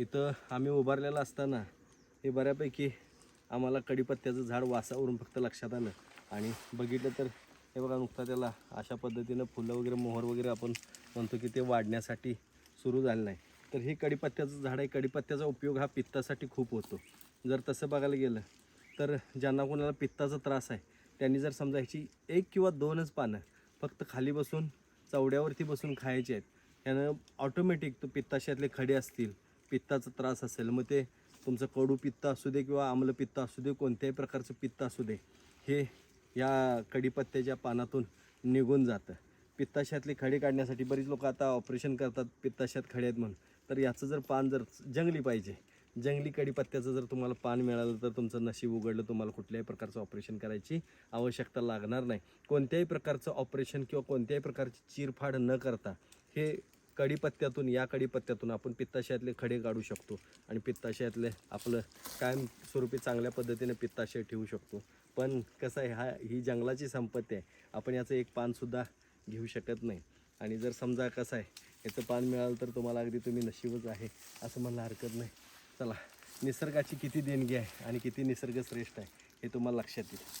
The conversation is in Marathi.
इथं आम्ही उभारलेलं असताना हे बऱ्यापैकी आम्हाला कडीपत्त्याचं झाड वासावरून फक्त लक्षात आलं. आणि बघितलं तर हे बघा नुकता त्याला अशा पद्धतीनं फुलं वगैरे मोहर वगैरे आपण म्हणतो की ते वाढण्यासाठी सुरू झालं नाही. तर हे कडीपत्त्याचं झाड आहे. कडीपत्त्याचा उपयोग हा पित्तासाठी खूप होतो. जर तसं बघायला गेलं तर ज्यांना कोणाला पित्ताचा त्रास आहे त्यांनी जर समजा ह्याची एक किंवा दोनच पानं फक्त खाली बसून चवड्यावरती बसून खायचे आहेत त्यानं ऑटोमॅटिक तो पित्ताशयातले खडे असतील पित्ताचा त्रास असेल मग ते तुमचं कडू पित्त असू दे किंवा आम्लपित्त असू दे कोणत्याही प्रकारचं पित्त असू दे हे या कडीपत्त्याच्या पानातून निघून जातं. पित्ताशयातले खडे काढण्यासाठी बरीच लोक आता ऑपरेशन करतात पित्ताशयात खडे आहेत म्हणून. तर याचं जर पान जर जंगली पाहिजे जंगली कडीपत्त्याचं जर तुम्हाला पान मिळालं तर तुमचं नशीब उघडलं तुम्हाला कुठल्याही प्रकारचं ऑपरेशन करायची आवश्यकता लागणार नाही. कोणत्याही प्रकारचं ऑपरेशन किंवा कोणत्याही प्रकारची चिरफाड न करता हे कडीपत्त्यातून या कडीपत्त्यातून आपण पित्ताशयातले खडे काढू शकतो आणि पित्ताशयातले आपलं कायमस्वरूपी चांगल्या पद्धतीने पित्ताशय ठेवू शकतो. पण कसं आहे हा ही जंगलाची संपत्ती आहे. आपण याचं एक पानसुद्धा घेऊ शकत नाही. आणि जर समजा कसं आहे याचं पान मिळालं तर तुम्हाला अगदी तुम्ही नशीबच आहे असं म्हणलं हरकत नाही. चला निसर्गाची किती देणगी आहे आणि किती निसर्ग श्रेष्ठ आहे हे तुम्हाला लक्षात येईल.